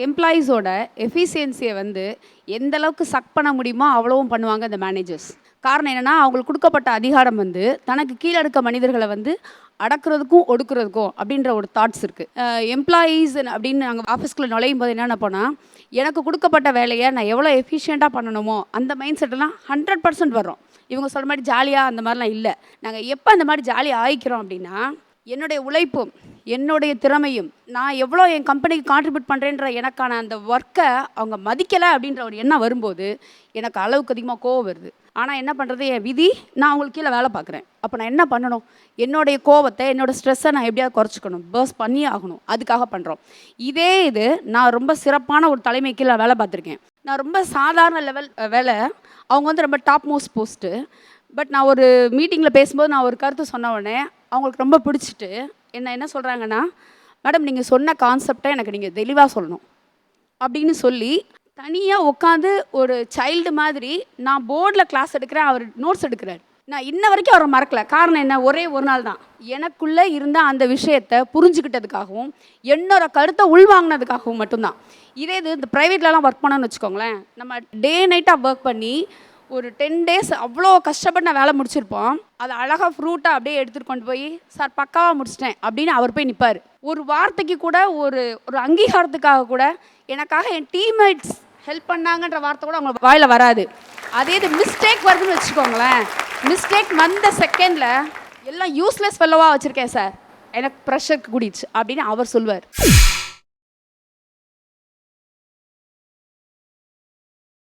எம்ப்ளாயீஸோட எஃபிஷியன்சியை வந்து எந்த அளவுக்கு சக் பண்ண முடியுமோ அவ்வளவும் பண்ணுவாங்க இந்த மேனேஜர்ஸ் காரணம் என்னென்னா அவங்களுக்கு கொடுக்கப்பட்ட அதிகாரம் வந்து தனக்கு கீழே இருக்க மனிதர்களை வந்து அடக்குறதுக்கும் ஒடுக்குறதுக்கும் அப்படின்ற ஒரு தாட்ஸ் இருக்குது எம்ப்ளாயீஸ் அப்படின்னு நாங்கள் ஆஃபீஸ்க்குள்ளே நுழையும் போது என்னென்ன போனால் எனக்கு கொடுக்கப்பட்ட வேலையை நான் எவ்வளோ எஃபிஷியண்ட்டாக பண்ணணுமோ அந்த மைண்ட் செட்டெல்லாம் ஹண்ட்ரட் பர்சன்ட் வரும் இவங்க சொல்கிற மாதிரி ஜாலியாக அந்த மாதிரிலாம் இல்லை. நாங்கள் எப்போ அந்த மாதிரி ஜாலியாக ஆயிக்கிறோம் அப்படின்னா என்னுடைய உழைப்பும் என்னுடைய திறமையும் நான் எவ்வளோ என் கம்பெனிக்கு கான்ட்ரிபியூட் பண்ணுறேன்ற எனக்கான அந்த ஒர்க்கை அவங்க மதிக்கலை அப்படின்ற ஒரு எண்ணம் வரும்போது எனக்கு அளவுக்கு அதிகமாக கோவம் வருது. ஆனால் என்ன பண்ணுறது என் விதி நான் அவங்களுக்கு கீழே வேலை பார்க்குறேன். அப்போ நான் என்ன பண்ணணும்? என்னுடைய கோவத்தை என்னோடய ஸ்ட்ரெஸ்ஸை நான் எப்படியாவது குறைச்சிக்கணும். பர்ஸ் பண்ணி ஆகணும். அதுக்காக பண்ணுறோம் இதே இது நான் ரொம்ப சிறப்பான ஒரு தலைமை கீழே வேலை பார்த்துருக்கேன். நான் ரொம்ப சாதாரண லெவல் வேலை அவங்க வந்து ரொம்ப டாப் மோஸ்ட் போஸ்ட்டு பட் நான் ஒரு மீட்டிங்கில் பேசும்போது நான் ஒரு கருத்து சொன்ன உடனே அவங்களுக்கு ரொம்ப பிடிச்சிட்டு என்ன என்ன சொல்கிறாங்கன்னா மேடம் நீங்கள் சொன்ன கான்செப்டை எனக்கு நீங்கள் தெளிவாக சொல்லணும். அப்படின்னு சொல்லி தனியாக உட்காந்து ஒரு சைல்டு மாதிரி நான் போர்டில் கிளாஸ் எடுக்கிறேன் அவர் நோட்ஸ் எடுக்கிறார். நான் இன்ன வரைக்கும் அவரை மறக்கல. காரணம் என்ன? ஒரே ஒரு நாள் தான். எனக்குள்ளே இருந்த அந்த விஷயத்தை புரிஞ்சுக்கிட்டதுக்காகவும் என்னோட கருத்தை உள்வாங்கினதுக்காகவும் மட்டும்தான். இதே இது இந்த ப்ரைவேட்லலாம் ஒர்க் பண்ணோன்னு வச்சுக்கோங்களேன். நம்ம டே நைட்டாக ஒர்க் பண்ணி ஒரு டென் டேஸ் அவ்வளோ கஷ்டப்பட்டு நான் வேலை முடிச்சிருப்போம். அதை அழகாக ஃப்ரூட்டாக அப்படியே எடுத்துகிட்டு கொண்டு போய் சார் பக்காவாக முடிச்சிட்டேன் அப்படின்னு அவர் போய் நிற்பார் ஒரு வார்த்தைக்கு கூட ஒரு ஒரு அங்கீகாரத்துக்காக கூட எனக்காக என் டீம்மேட்ஸ் ஹெல்ப் பண்ணாங்கன்ற வார்த்தை கூட அவங்க வாயில் வராது. அதே இது மிஸ்டேக் வருதுன்னு வச்சுக்கோங்களேன். மிஸ்டேக் வந்த செகண்டில் எல்லாம் யூஸ்லெஸ் ஃபெல்லோவாக வச்சுருக்கேன் சார். எனக்கு ப்ரெஷர் கூடிச்சு அப்படின்னு அவர் சொல்வார்.